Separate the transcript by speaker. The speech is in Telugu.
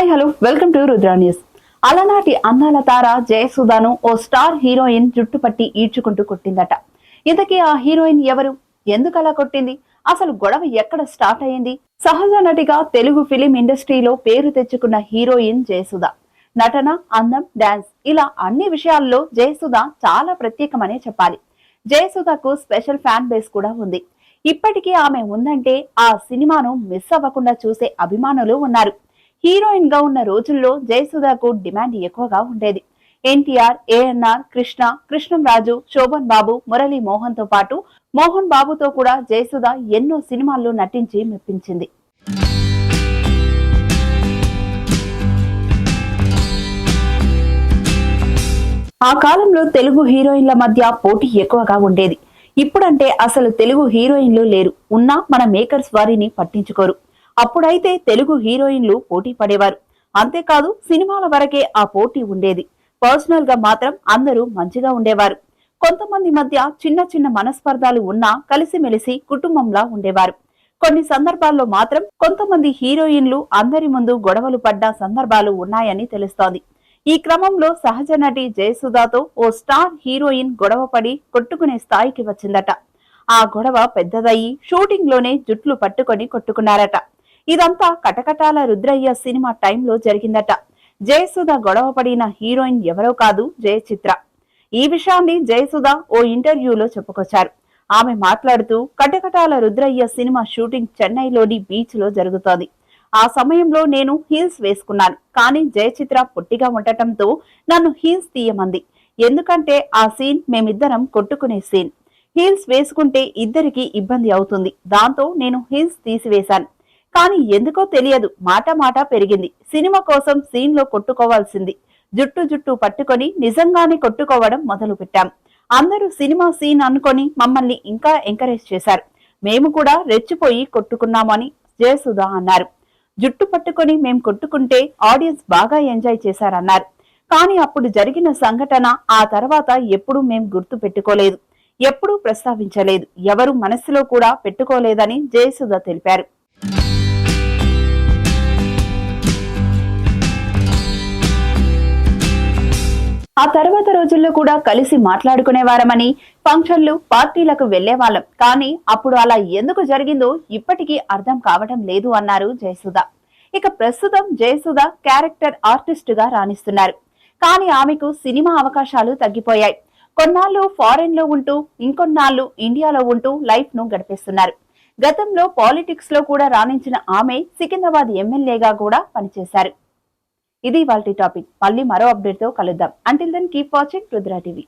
Speaker 1: Hi hello. Welcome to Rudra news. అలనాటి అందాల తార జయసుధాను ఓ స్టార్ హీరోయిన్ జుట్టు పట్టి ఈడ్చుకుంటూ కొట్టిందట. ఇంతకీ ఆ హీరోయిన్ ఎవరు? ఎందుకు అలా కొట్టింది? అసలు గొడవ ఎక్కడ స్టార్ట్ అయ్యింది సహజ నటిగా తెలుగు ఫిలిం ఇండస్ట్రీలో పేరు తెచ్చుకున్న హీరోయిన్ జయసుధ. నటన అందం డాన్స్ ఇలా అన్ని విషయాల్లో జయసుధ చాలా ప్రత్యేకమనే చెప్పాలి. జయసుధకు స్పెషల్ ఫ్యాన్ బేస్ కూడా ఉంది. ఇప్పటికీ ఆమె ఉందంటే ఆ సినిమాను మిస్ అవ్వకుండా చూసే అభిమానులు ఉన్నారు. హీరోయిన్గా ఉన్న రోజుల్లో జయసుధకు డిమాండ్ ఎక్కువగా ఉండేది. ఎన్టీఆర్ ఏఎన్ఆర్ కృష్ణ కృష్ణంరాజు శోభన్ బాబు మురళీ మోహన్తో పాటు మోహన్ బాబుతో కూడా జయసుధ ఎన్నో సినిమాల్లో నటించి మెప్పించింది. ఆ కాలంలో తెలుగు హీరోయిన్ల మధ్య పోటీ ఎక్కువగా ఉండేది. ఇప్పుడంటే అసలు తెలుగు హీరోయిన్లు లేరు. ఉన్నా మన మేకర్స్ వారిని పట్టించుకోరు. అప్పుడైతే తెలుగు హీరోయిన్లు పోటీ పడేవారు. అంతేకాదు సినిమాల వరకే ఆ పోటీ ఉండేది. పర్సనల్గా మాత్రం అందరూ మంచిగా ఉండేవారు. కొంతమంది మధ్య చిన్న చిన్న మనస్పర్ధాలు ఉన్నా కలిసిమెలిసి కుటుంబంలా ఉండేవారు. కొన్ని సందర్భాల్లో మాత్రం కొంతమంది హీరోయిన్లు అందరి ముందు గొడవలు పడ్డ సందర్భాలు ఉన్నాయని తెలుస్తోంది. ఈ క్రమంలో సహజ నటి జయసుధాతో ఓ స్టార్ హీరోయిన్ గొడవపడి కొట్టుకునే స్థాయికి వచ్చిందట. ఆ గొడవ పెద్దదయ్యి షూటింగ్లోనే జుట్లు పట్టుకొని కొట్టుకున్నారట. ఇదంతా కటకటాల రుద్రయ్య సినిమా టైంలో జరిగిందట. జయసుధ గొడవ పడిన హీరోయిన్ ఎవరో కాదు జయచిత్ర. ఈ విషయాన్ని జయసుధ ఓ ఇంటర్వ్యూలో చెప్పుకొచ్చారు. ఆమె మాట్లాడుతూ కటకటాల రుద్రయ్య సినిమా షూటింగ్ చెన్నైలోని బీచ్లో జరుగుతోంది. ఆ సమయంలో నేను హీల్స్ వేసుకున్నాను. కానీ జయచిత్ర పొట్టిగా ఉండటంతో నన్ను హీల్స్ తీయమంది. ఎందుకంటే ఆ సీన్ మేమిద్దరం కొట్టుకునే సీన్. హీల్స్ వేసుకుంటే ఇద్దరికి ఇబ్బంది అవుతుంది. దాంతో నేను హీల్స్ తీసివేశాను. కానీ ఎందుకో తెలియదు. మాట మాట పెరిగింది. సినిమా కోసం సీన్లో కొట్టుకోవాల్సింది. జుట్టు జుట్టు పట్టుకొని నిజంగానే కొట్టుకోవడం మొదలు పెట్టాం అందరూ సినిమా సీన్ అనుకొని మమ్మల్ని ఇంకా ఎంకరేజ్ చేశారు. మేము కూడా రెచ్చిపోయి కొట్టుకున్నామని జయసుధ అన్నారు. జుట్టు పట్టుకొని మేం కొట్టుకుంటే ఆడియన్స్ బాగా ఎంజాయ్ చేశారన్నారు. కానీ అప్పుడు జరిగిన సంఘటన ఆ తర్వాత ఎప్పుడూ మేం గుర్తు పెట్టుకోలేదు. ఎప్పుడూ ప్రస్తావించలేదు. ఎవరు మనసులో కూడా పెట్టుకోలేదని జయసుధ తెలిపారు. ఆ తర్వాత రోజుల్లో కూడా కలిసి మాట్లాడుకునేవారమని ఫంక్షన్లు పార్టీలకు వెళ్ళేవాళ్ళం కానీ అప్పుడు అలా ఎందుకు జరిగిందో ఇప్పటికీ అర్థం కావటం లేదు అన్నారు జయసుధ. ఇక ప్రస్తుతం జయసుధ క్యారెక్టర్ ఆర్టిస్ట్గా రాణిస్తున్నారు. కానీ ఆమెకు సినిమా అవకాశాలు తగ్గిపోయాయి. కొన్నాళ్ళు ఫారెన్లో ఉంటూ ఇంకొన్నాళ్ళు ఇండియాలో ఉంటూ లైఫ్ను గడిపేస్తున్నారు. గతంలో పాలిటిక్స్లో కూడా రాణించిన ఆమె సికింద్రాబాద్ ఎమ్మెల్యేగా కూడా పనిచేశారు. ఇది వాళ్ళ టాపిక్. మళ్ళీ మరో అప్డేట్తో కలుద్దాం until then keep watching Rudra TV